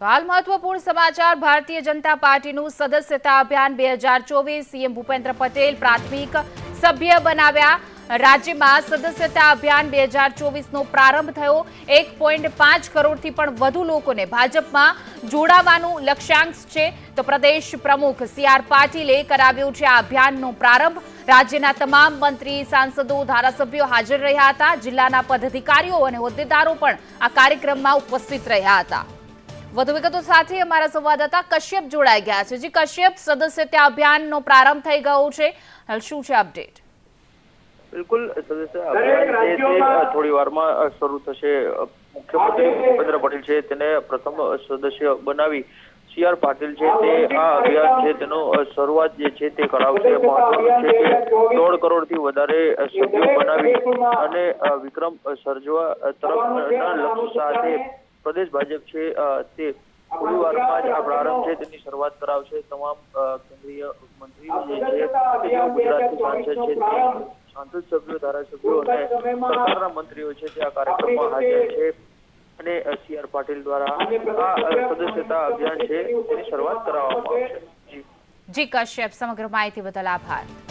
તો હાલ મહત્વપૂર્ણ સમાચાર, ભારતીય જનતા પાર્ટીનું સદસ્યતા અભિયાન બે હજાર ચોવીસ, સીએમ ભૂપેન્દ્ર પટેલ પ્રાથમિક સભ્ય બનાવ્યા. રાજ્યમાં સદસ્યતા અભિયાન બે હજાર ચોવીસનો પ્રારંભ થયો. એક પોઈન્ટ પાંચ કરોડથી પણ વધુ લોકોને ભાજપમાં જોડાવાનું લક્ષ્યાંક છે. તો પ્રદેશ પ્રમુખ સી આર પાટીલે કરાવ્યો છે આ અભિયાનનો પ્રારંભ. રાજ્યના તમામ મંત્રી, સાંસદો, ધારાસભ્યો હાજર રહ્યા હતા. જિલ્લાના પદાધિકારીઓ અને હોદ્દેદારો પણ આ કાર્યક્રમમાં ઉપસ્થિત રહ્યા હતા. વધુ વિગતો સાથે અમારા સંવાદદાતા કશ્યપ જોડાઈ ગયા છે. જી, કશ્યપ, સદસ્યતા અભિયાનનો પ્રારંભ થઈ ગયો છે. હાલ શું છે અપડેટ? બિલકુલ થોડી વારમાં શરૂ થશે. મુખ્યમંત્રી ભૂપેન્દ્ર પટેલ છે, તેને પ્રથમ સદસ્ય બનાવી સી આર પાટીલ છે, તે આ અભિયાન છે, તેનો શરૂઆત જે છે, તે કરાવશે. મહત્વનું છે કે દોઢ કરોડથી વધારે સભ્યો બનાવી અને વિક્રમ સર્જવા તરફના લક્ષ્ય સાથે પ્રદેશ ભાજપ છે તે થોડી જ આ પ્રારંભ છે, તેની શરૂઆત કરાવશે તમામ કેન્દ્રીય મંત્રીઓ જે છે તે જેઓ ગુજરાતથી સાંસદ છે, તે સાંસદ સભ્યો, ધારાસભ્યો અને સરકારના મંત્રીઓ છે, તે આ કાર્યક્રમમાં હાજર છે. અને સી આર પાટીલ દ્વારા આ સદસ્યતા અભિયાન છે, તેની શરૂઆત કરાવવામાં આવશે. જી, કશ્યપ, સમગ્ર માહિતી બદલ આભાર.